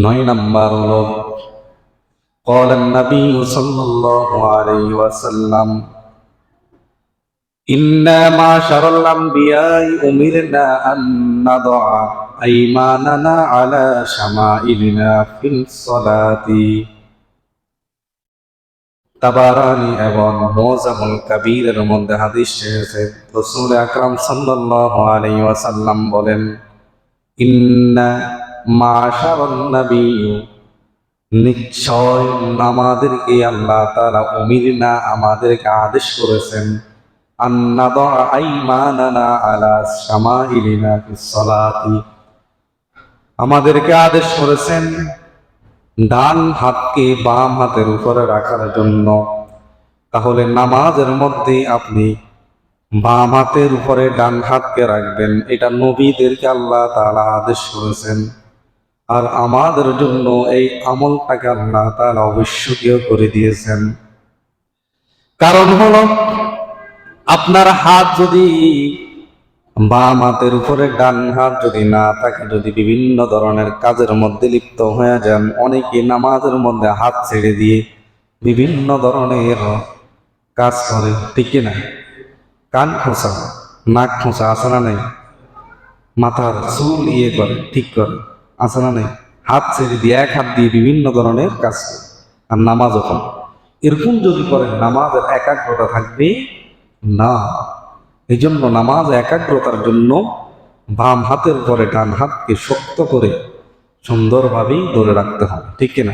নয় নাম্বার হলো قال النبي صلى الله عليه وسلم إنا معشر الأنبياء أمرنا أن نضع أيماننا على شمائلنا في الصلاة তাবারানি এবং মোজামুল কাবীরের মধ্যে হাদিস এসেছে রাসূল আকরাম সাল্লাল্লাহু আলাইহি ওয়াসাল্লাম বলেন ইন্না মাশারান নাবিয়্যু নিশ্চয় আমাদেরকে আল্লাহ তাআলা উমিরনা আমাদেরকে আদেশ করেছেন আমাদেরকে আদেশ করেছেন ডান হাতকে বাম হাতের উপরে রাখার জন্য। তাহলে নামাজের মধ্যে আপনি বাম হাতের উপরে ডান হাতকে রাখবেন, এটা নবীদেরকে আল্লাহ তাআলা আদেশ করেছেন। আর আমাদের জন্য এই আমলটাকে আল্লাহ তাআলা অবশ্যকীয় করে দিয়েছেন। কারণ হল, আপনার হাত যদি বাম হাতের উপরে, ডান হাত যদি না থাকে, যদি বিভিন্ন ধরনের কাজের মধ্যে লিপ্ত হয়ে যান, অনেকে নামাজের মধ্যে হাত ছেড়ে দিয়ে বিভিন্ন ধরনের কাজ করে, ঠিক না? কান খোঁচা, নাক খোঁচা না নেই? মাথার চুল ইয়ে করে, ঠিক করে। আছে না নেই? হাত ছেড়ে দিয়ে এক হাত দিয়ে বিভিন্ন ধরনের কাজ করে। আর নামাজ ওখান এরকম যদি করেন নামাজের একাগ্রতা থাকবে না। এই জন্য নামাজ একাগ্রতার জন্য বাম হাতের পরে ডান হাতকে শক্ত করে সুন্দরভাবেই ধরে রাখতে হবে। ঠিক কিনা?